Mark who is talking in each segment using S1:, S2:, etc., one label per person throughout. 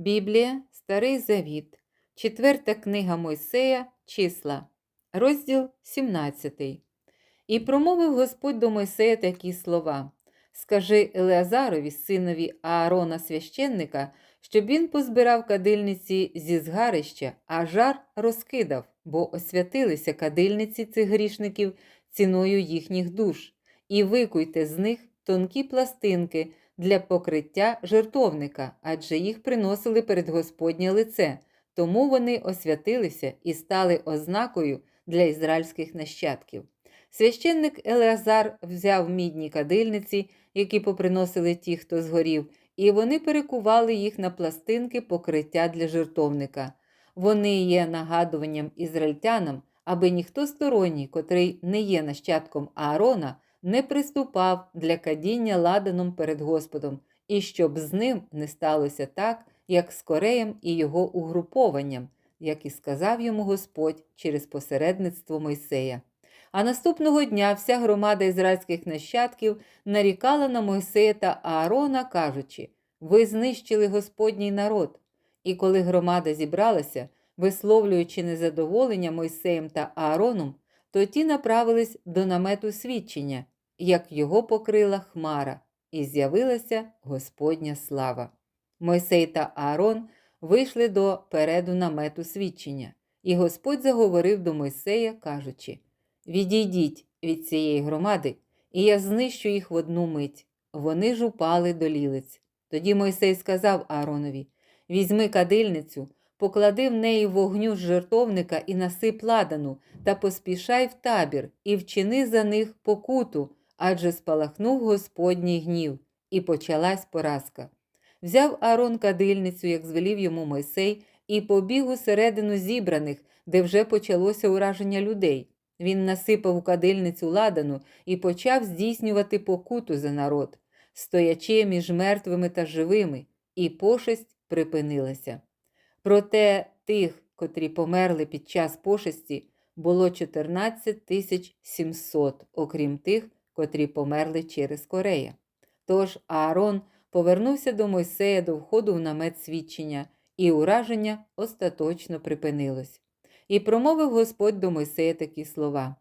S1: Біблія, Старий Завіт, Четверта книга Мойсея, числа, розділ 17. І промовив Господь до Мойсея такі слова: Скажи Елеазарові, синові Аарона священника, щоб він позбирав кадильниці зі згарища, а жар розкидав, бо освятилися кадильниці цих грішників ціною їхніх душ, і викуйте з них тонкі пластинки для покриття жертовника, адже їх приносили перед Господнє лице, тому вони освятилися і стали ознакою для ізраїльських нащадків. Священник Елеазар взяв мідні кадильниці, які поприносили ті, хто згорів, і вони перекували їх на пластинки покриття для жертовника. Вони є нагадуванням ізраїльтянам, аби ніхто сторонній, котрий не є нащадком Аарона, не приступав для кадіння ладаном перед Господом, і щоб з ним не сталося так, як з Кореєм і його угрупованням, як і сказав йому Господь через посередництво Мойсея. А наступного дня вся громада ізраїльських нащадків нарікала на Мойсея та Аарона, кажучи: Ви знищили Господній народ. І коли громада зібралася, висловлюючи незадоволення Мойсеєм та Аароном, то ті направились до намету свідчення, як його покрила хмара, і з'явилася Господня слава. Мойсей та Аарон вийшли до переду намету свідчення, і Господь заговорив до Мойсея, кажучи: Відійдіть від цієї громади, і я знищу їх в одну мить. Вони ж упали до лілиць. Тоді Мойсей сказав Ааронові: Візьми кадильницю, поклади в неї вогню з жертовника і насип ладану, та поспішай в табір, і вчини за них покуту, адже спалахнув Господній гнів, і почалась поразка. Взяв Аарон кадильницю, як звелів йому Мойсей, і побіг усередину зібраних, де вже почалося ураження людей. Він насипав у кадильницю ладану і почав здійснювати покуту за народ, стоячи між мертвими та живими, і пошесть припинилася. Проте тих, котрі померли під час пошесті, було 14 тисяч 700, окрім тих, котрі померли через Корея. Тож Аарон повернувся до Мойсея до входу в намет свідчення, і ураження остаточно припинилось. І промовив Господь до Мойсея такі слова: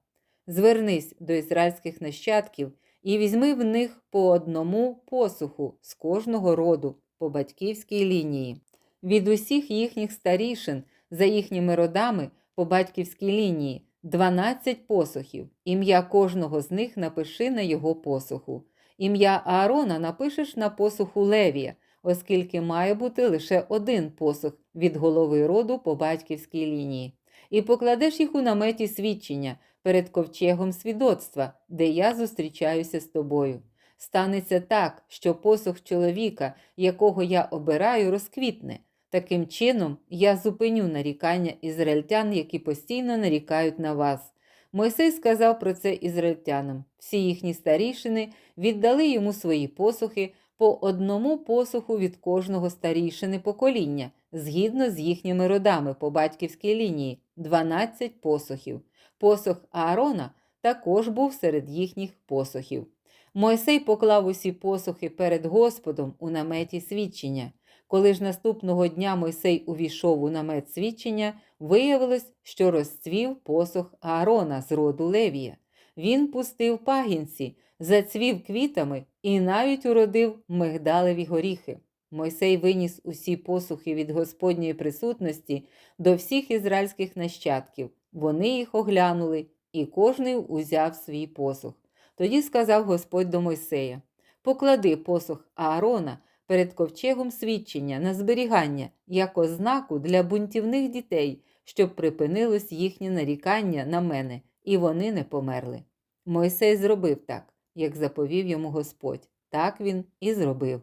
S1: Звернись до ізраїльських нащадків і візьми в них по одному посуху з кожного роду по батьківській лінії, від усіх їхніх старішин за їхніми родами по батьківській лінії 12 посухів. Ім'я кожного з них напиши на його посуху. Ім'я Аарона напишеш на посуху Левія, оскільки має бути лише один посух від голови роду по батьківській лінії і покладеш їх у наметі свідчення перед ковчегом свідоцтва, де я зустрічаюся з тобою. Станеться так, що посух чоловіка, якого я обираю, розквітне. Таким чином, я зупиню нарікання ізраїльтян, які постійно нарікають на вас. Мойсей сказав про це ізраїльтянам. Всі їхні старішини віддали йому свої посухи по одному посуху від кожного старішини покоління, згідно з їхніми родами по батьківській лінії 12 посухів. Посох Аарона також був серед їхніх посухів. Мойсей поклав усі посухи перед Господом у наметі свідчення. Коли ж наступного дня Мойсей увійшов у намет свідчення, виявилось, що розцвів посох Аарона з роду Левія. Він пустив пагінці, зацвів квітами і навіть уродив мигдалеві горіхи. Мойсей виніс усі посухи від Господньої присутності до всіх ізраїльських нащадків. Вони їх оглянули, і кожний узяв свій посух. Тоді сказав Господь до Мойсея: Поклади посух Аарона перед ковчегом свідчення на зберігання як ознаку для бунтівних дітей, щоб припинилось їхнє нарікання на мене, і вони не померли. Мойсей зробив так, як заповів йому Господь. Так він і зробив.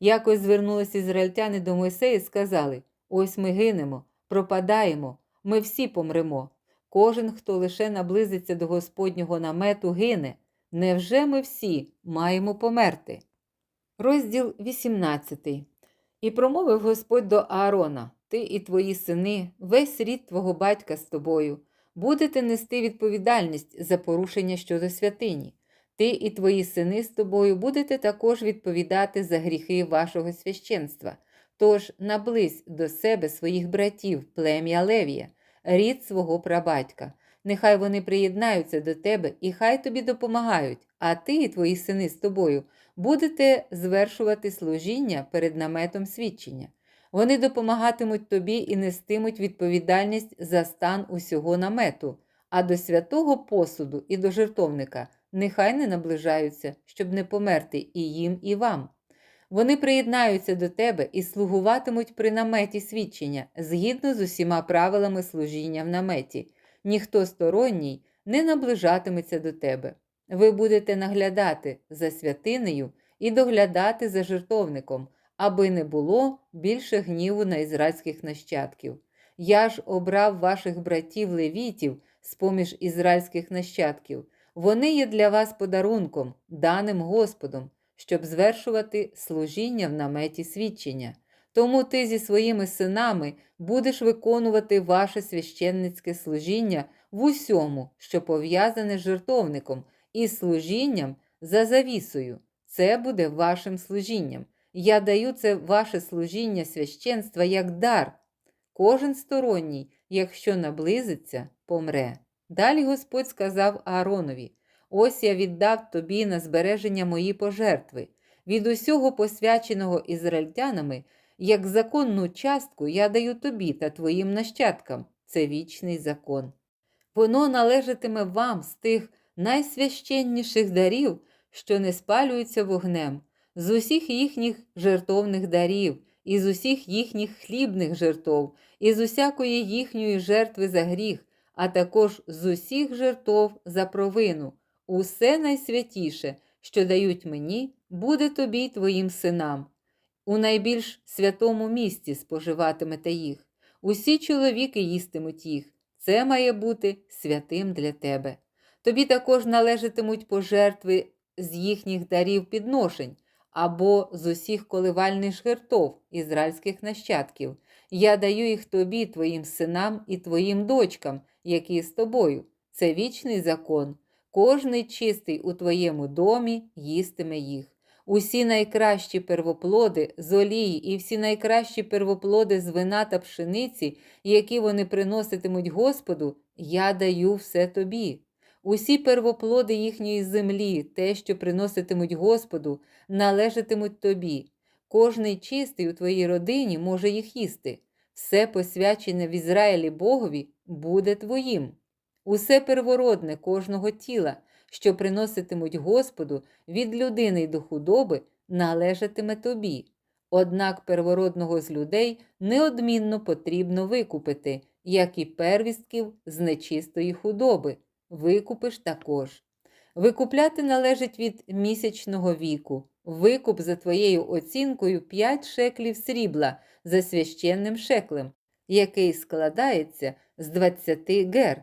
S1: Якось звернулися ізраїльтяни до Мойсея і сказали: Ось ми гинемо, пропадаємо, ми всі помремо. Кожен, хто лише наблизиться до Господнього намету, гине. Невже ми всі маємо померти? Розділ 18. І промовив Господь до Аарона: Ти і твої сини, весь рід твого батька з тобою, будете нести відповідальність за порушення щодо святині. Ти і твої сини з тобою будете також відповідати за гріхи вашого священства. Тож наблизь до себе своїх братів, плем'я Левія, рід свого прабатька. Нехай вони приєднаються до тебе і хай тобі допомагають, а ти і твої сини з тобою будете звершувати служіння перед наметом свідчення. Вони допомагатимуть тобі і нестимуть відповідальність за стан усього намету, а до святого посуду і до жертовника нехай не наближаються, щоб не померти і їм, і вам. Вони приєднаються до тебе і слугуватимуть при наметі свідчення згідно з усіма правилами служіння в наметі. Ніхто сторонній не наближатиметься до тебе. Ви будете наглядати за святинею і доглядати за жертовником, аби не було більше гніву на ізраїльських нащадків. Я ж обрав ваших братів левітів з поміж ізраїльських нащадків. Вони є для вас подарунком, даним Господом, щоб звершувати служіння в наметі свідчення. Тому ти зі своїми синами будеш виконувати ваше священницьке служіння в усьому, що пов'язане з жертовником, і служінням за завісою. Це буде вашим служінням. Я даю це ваше служіння священства як дар. Кожен сторонній, якщо наблизиться, помре. Далі Господь сказав Ааронові: Ось я віддав тобі на збереження мої пожертви. Від усього посвяченого ізраїльтянами, як законну частку я даю тобі та твоїм нащадкам. Це вічний закон. Воно належатиме вам з тих найсвященніших дарів, що не спалюються вогнем, з усіх їхніх жертовних дарів, і з усіх їхніх хлібних жертов, і з усякої їхньої жертви за гріх, а також з усіх жертов за провину. Усе найсвятіше, що дають мені, буде тобі й твоїм синам. У найбільш святому місці споживатимете їх. Усі чоловіки їстимуть їх. Це має бути святим для тебе. Тобі також належатимуть пожертви з їхніх дарів підношень або з усіх коливальних жертов ізраїльських нащадків. Я даю їх тобі, твоїм синам і твоїм дочкам, які з тобою. Це вічний закон. Кожний чистий у твоєму домі їстиме їх. Усі найкращі первоплоди з олії і всі найкращі первоплоди з вина та пшениці, які вони приноситимуть Господу, я даю все тобі. Усі первоплоди їхньої землі, те, що приноситимуть Господу, належатимуть тобі. Кожний чистий у твоїй родині може їх їсти. Все посвячене в Ізраїлі Богові буде твоїм. Усе первородне кожного тіла, що приноситимуть Господу від людини до худоби, належатиме тобі. Однак первородного з людей неодмінно потрібно викупити, як і первістків з нечистої худоби. Викупиш також. Викупляти належить від місячного віку. Викуп за твоєю оцінкою 5 шеклів срібла за священним шеклем, який складається з 20 гер.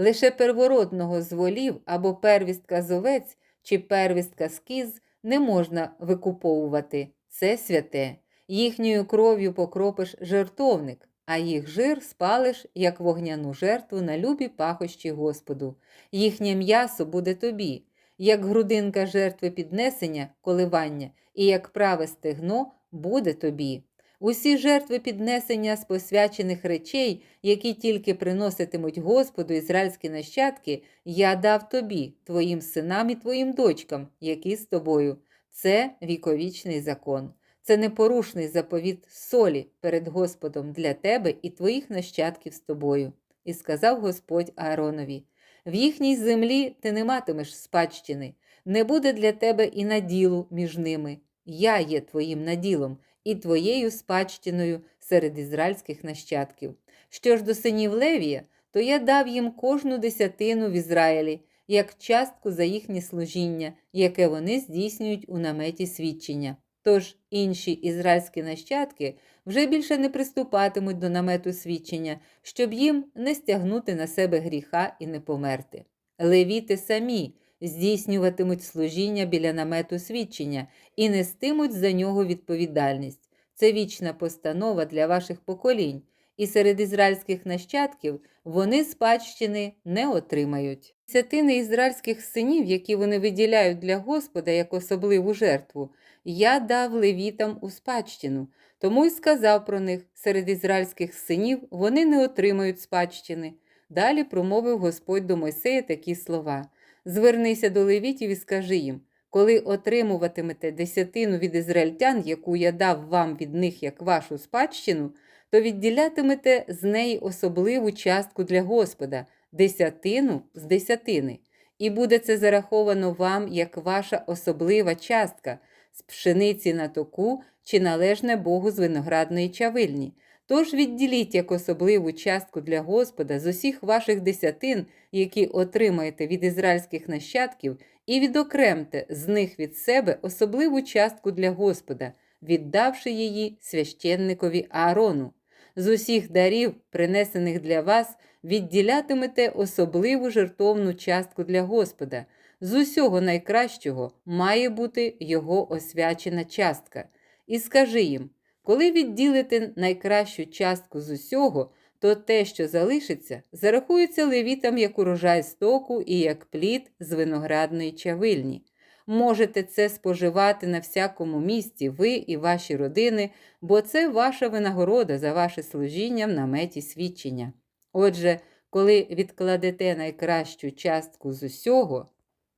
S1: Лише первородного з волів або первістка з чи первістка з кіз не можна викуповувати. Це святе. Їхньою кров'ю покропиш жертовник, а їх жир спалиш, як вогняну жертву на любі пахощі Господу. Їхнє м'ясо буде тобі, як грудинка жертви піднесення, коливання, і як праве стегно буде тобі. Усі жертви піднесення з посвячених речей, які тільки приноситимуть Господу ізраїльські нащадки, я дав тобі, твоїм синам і твоїм дочкам, які з тобою. Це віковічний закон. Це непорушний заповіт солі перед Господом для тебе і твоїх нащадків з тобою. І сказав Господь Ааронові: в їхній землі ти не матимеш спадщини, не буде для тебе і наділу між ними. Я є твоїм наділом і твоєю спадщиною серед ізраїльських нащадків. Що ж до синів Левія, то я дав їм кожну десятину в Ізраїлі, як частку за їхнє служіння, яке вони здійснюють у наметі свідчення. Тож інші ізраїльські нащадки вже більше не приступатимуть до намету свідчення, щоб їм не стягнути на себе гріха і не померти. Левіти самі здійснюватимуть служіння біля намету свідчення і нестимуть за нього відповідальність. Це вічна постанова для ваших поколінь, і серед ізраїльських нащадків вони спадщини не отримають. Десятини ізраїльських синів, які вони виділяють для Господа як особливу жертву, я дав левітам у спадщину, Тому й сказав про них серед ізраїльських синів вони не отримають спадщини. Далі промовив Господь до Мойсея такі слова: Звернися до левітів і скажи їм, коли отримуватимете десятину від ізраїльтян, яку я дав вам від них як вашу спадщину, то відділятимете з неї особливу частку для Господа, десятину з десятини, і буде це зараховано вам як ваша особлива частка з пшениці на току чи належне Богу з виноградної чавильні. Тож відділіть як особливу частку для Господа з усіх ваших десятин, які отримаєте від ізраїльських нащадків, і відокремте з них від себе особливу частку для Господа, віддавши її священникові Аарону. З усіх дарів, принесених для вас, відділятимете особливу жертовну частку для Господа. З усього найкращого має бути його освячена частка. І скажи їм, коли відділите найкращу частку з усього, то те, що залишиться, зарахується левітам як урожай стоку і як плід з виноградної чавильні. Можете це споживати на всякому місці, ви і ваші родини, бо це ваша винагорода за ваше служіння в наметі свідчення. Отже, коли відкладете найкращу частку з усього,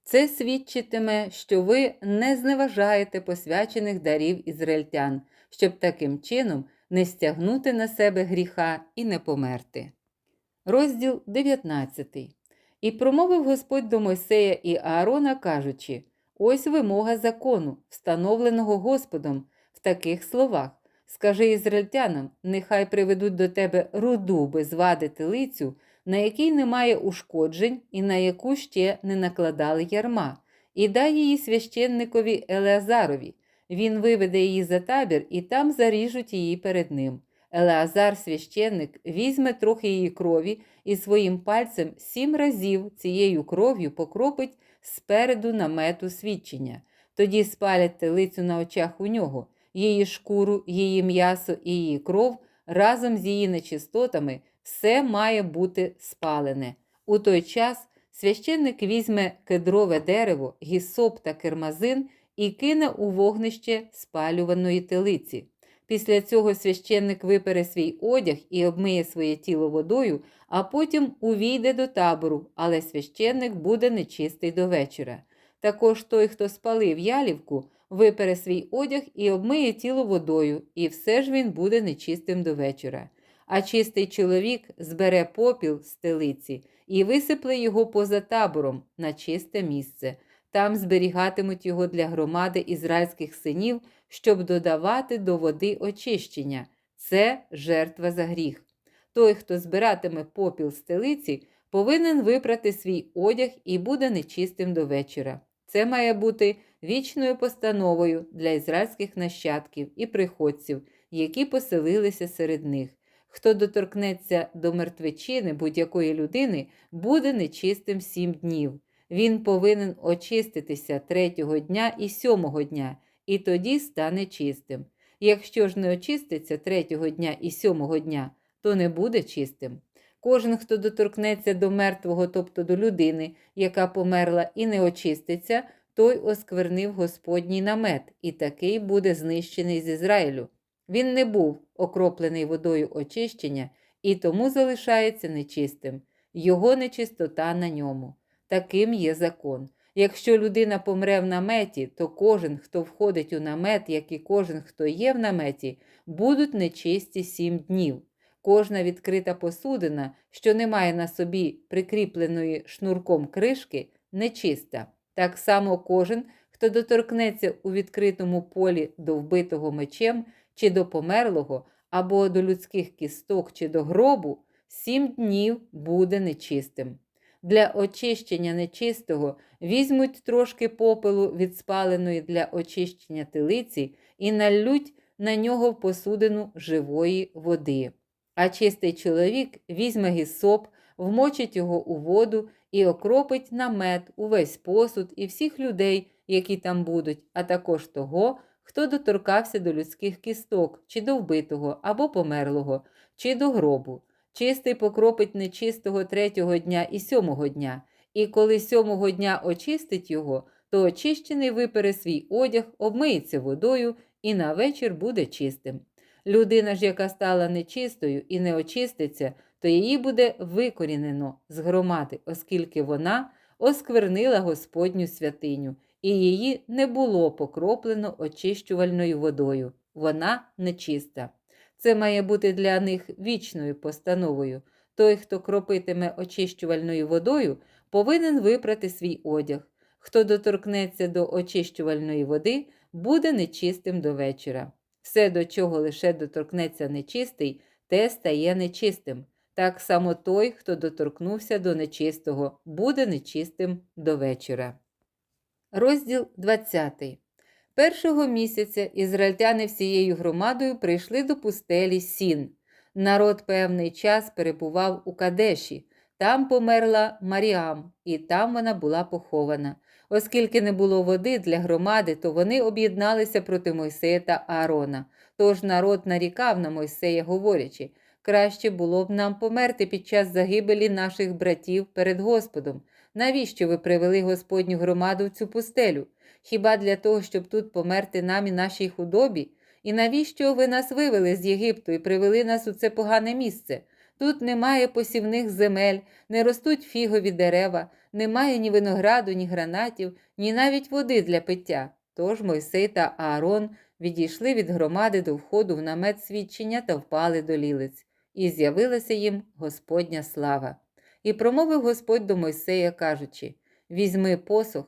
S1: це свідчитиме, що ви не зневажаєте посвячених дарів ізраїльтян, щоб таким чином не стягнути на себе гріха і не померти. Розділ 19. І промовив Господь до Мойсея і Аарона, кажучи: Ось вимога закону, встановленого Господом, в таких словах. Скажи ізраїльтянам, нехай приведуть до тебе руду без вади телицю, на якій немає ушкоджень і на яку ще не накладали ярма, і дай її священникові Елеазарові. Він виведе її за табір, і там заріжуть її перед ним. Елеазар, священник, візьме трохи її крові і своїм пальцем сім разів цією кров'ю покропить спереду намету свідчення. Тоді спалять телицю на очах у нього, її шкуру, її м'ясо і її кров разом з її нечистотами все має бути спалене. У той час священник візьме кедрове дерево, гісоп та кермазин і кине у вогнище спалюваної телиці. Після цього священник випере свій одяг і обмиє своє тіло водою, а потім увійде до табору, але священник буде нечистий до вечора. Також той, хто спалив ялівку, випере свій одяг і обмиє тіло водою, і все ж він буде нечистим до вечора. А чистий чоловік збере попіл з телиці і висипле його поза табором на чисте місце. Там зберігатимуть його для громади ізраїльських синів, щоб додавати до води очищення. Це жертва за гріх. Той, хто збиратиме попіл з телиці, повинен випрати свій одяг і буде нечистим до вечора. Це має бути вічною постановою для ізраїльських нащадків і приходців, які поселилися серед них. Хто доторкнеться до мертвечини будь-якої людини, буде нечистим сім днів. Він повинен очиститися третього дня і сьомого дня, і тоді стане чистим. Якщо ж не очиститься третього дня і сьомого дня, то не буде чистим. Кожен, хто доторкнеться до мертвого, тобто до людини, яка померла і не очиститься, той осквернив Господній намет, і такий буде знищений з Ізраїлю. Він не був окроплений водою очищення і тому залишається нечистим. Його нечистота на ньому. Таким є закон. Якщо людина помре в наметі, то кожен, хто входить у намет, як і кожен, хто є в наметі, будуть нечисті сім днів. Кожна відкрита посудина, що не має на собі прикріпленої шнурком кришки, нечиста. Так само кожен, хто доторкнеться у відкритому полі до вбитого мечем, чи до померлого, або до людських кісток, чи до гробу, сім днів буде нечистим. Для очищення нечистого візьмуть трошки попелу від спаленої для очищення телиці і налють на нього в посудину живої води. А чистий чоловік візьме гісоп, вмочить його у воду і окропить намет, увесь посуд і всіх людей, які там будуть, а також того, хто доторкався до людських кісток, чи до вбитого або померлого, чи до гробу. Чистий покропить нечистого третього дня і сьомого дня, і коли сьомого дня очистить його, то очищений випере свій одяг, обмиється водою і на вечір буде чистим. Людина ж, яка стала нечистою і не очиститься, то її буде викорінено з громади, оскільки вона осквернила Господню святиню, і її не було покроплено очищувальною водою. Вона нечиста. Це має бути для них вічною постановою. Той, хто кропитиме очищувальною водою, повинен випрати свій одяг. Хто доторкнеться до очищувальної води, буде нечистим до вечора. Все, до чого лише доторкнеться нечистий, те стає нечистим. Так само той, хто доторкнувся до нечистого, буде нечистим до вечора. Розділ 20. Першого місяця ізраїльтяни всією громадою прийшли до пустелі Сін. Народ певний час перебував у Кадеші. Там померла Маріам, і там вона була похована. Оскільки не було води для громади, то вони об'єдналися проти Мойсея та Аарона. Тож народ нарікав на Мойсея, говорячи, краще було б нам померти під час загибелі наших братів перед Господом. Навіщо ви привели Господню громаду в цю пустелю? Хіба для того, щоб тут померти нам і нашій худобі? І навіщо ви нас вивели з Єгипту і привели нас у це погане місце? Тут немає посівних земель, не ростуть фігові дерева, немає ні винограду, ні гранатів, ні навіть води для пиття. Тож Мойсей та Аарон відійшли від громади до входу в намет свідчення та впали до лілиць, і з'явилася їм Господня слава. І промовив Господь до Мойсея, кажучи: Візьми посох,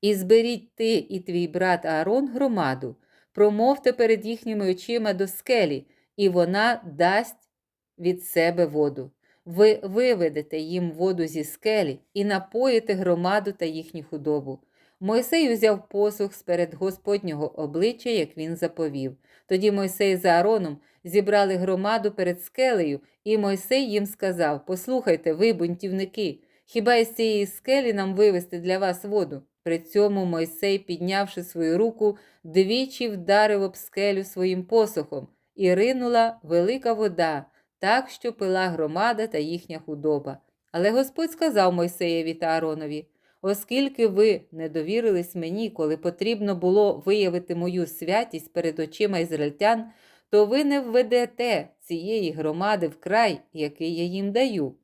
S1: і зберіть ти і твій брат Аарон громаду, промовте перед їхніми очима до скелі, і вона дасть від себе воду. Ви виведете їм воду зі скелі і напоїте громаду та їхню худобу. Мойсей узяв посух сперед Господнього обличчя, як він заповів. Тоді Мойсей з Аароном зібрали громаду перед скелею, і Мойсей їм сказав: Послухайте, ви, бунтівники, хіба із цієї скелі нам вивести для вас воду? При цьому Мойсей, піднявши свою руку, двічі вдарив об скелю своїм посохом, і ринула велика вода, так що пила громада та їхня худоба. Але Господь сказав Мойсеєві та Ааронові, оскільки ви не довірились мені, коли потрібно було виявити мою святість перед очима ізраїльтян, то ви не введете цієї громади в край, який я їм даю.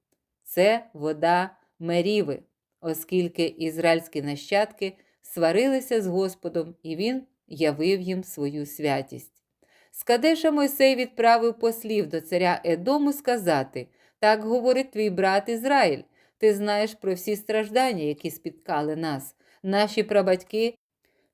S1: Це вода Меріви, оскільки ізраїльські нащадки сварилися з Господом, і він явив їм свою святість. З Кадеша Мойсей відправив послів до царя Едому сказати так говорить твій брат Ізраїль. Ти знаєш про всі страждання, які спіткали нас. Наші прабатьки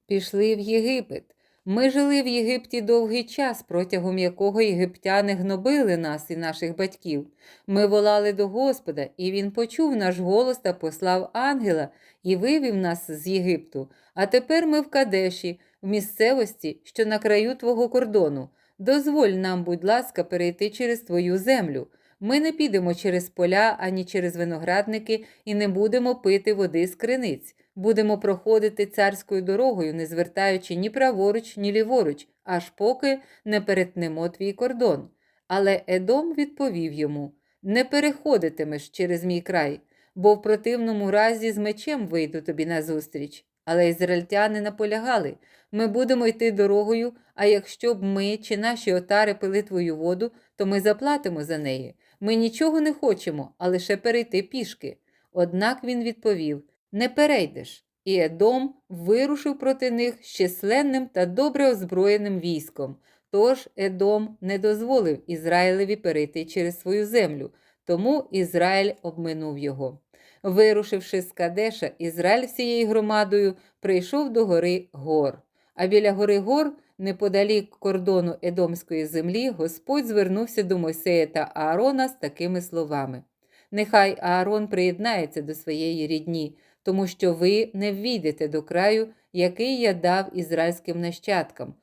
S1: пішли в Єгипет. Ми жили в Єгипті довгий час, протягом якого єгиптяни гнобили нас і наших батьків. Ми волали до Господа, і Він почув наш голос та послав ангела і вивів нас з Єгипту. А тепер ми в Кадеші, в місцевості, що на краю твого кордону. Дозволь нам, будь ласка, перейти через твою землю. Ми не підемо через поля ані через виноградники і не будемо пити води з криниць. Будемо проходити царською дорогою, не звертаючи ні праворуч, ні ліворуч, аж поки не перетнемо твій кордон. Але Едом відповів йому: Не переходитимеш через мій край, бо в противному разі з мечем вийду тобі назустріч. Але ізраїльтяни наполягали ми будемо йти дорогою, а якщо б ми чи наші отари пили твою воду, то ми заплатимо за неї. Ми нічого не хочемо, а лише перейти пішки. Однак він відповів не перейдеш. І Едом вирушив проти них з численним та добре озброєним військом. Тож Едом не дозволив Ізраїлеві перейти через свою землю, тому Ізраїль обминув його. Вирушивши з Кадеша, Ізраїль всією громадою прийшов до гори Гор. А біля гори Гор, неподалік кордону Едомської землі, Господь звернувся до Мойсея та Аарона з такими словами: Нехай Аарон приєднається до своєї рідні, тому що ви не ввійдете до краю, який я дав ізраїльським нащадкам,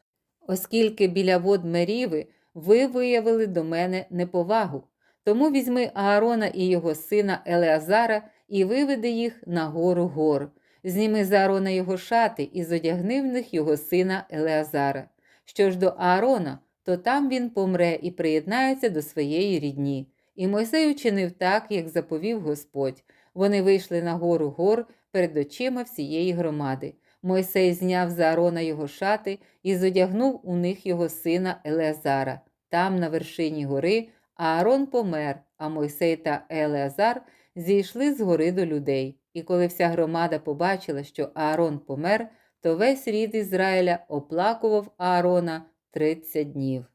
S1: оскільки біля вод Меріви ви виявили до мене неповагу. Тому візьми Аарона і його сина Елеазара і виведи їх на гору гор. Зніми з Аарона його шати і зодягни в них його сина Елеазара. Що ж до Аарона, то там він помре і приєднається до своєї рідні. І Мойсей учинив так, як заповів Господь. Вони вийшли на гору гор перед очима всієї громади. Мойсей зняв з Аарона його шати і зодягнув у них його сина Елеазара. Там, на вершині гори, Аарон помер, а Мойсей та Елеазар зійшли з гори до людей. І коли вся громада побачила, що Аарон помер, то весь рід Ізраїля оплакував Аарона 30 днів.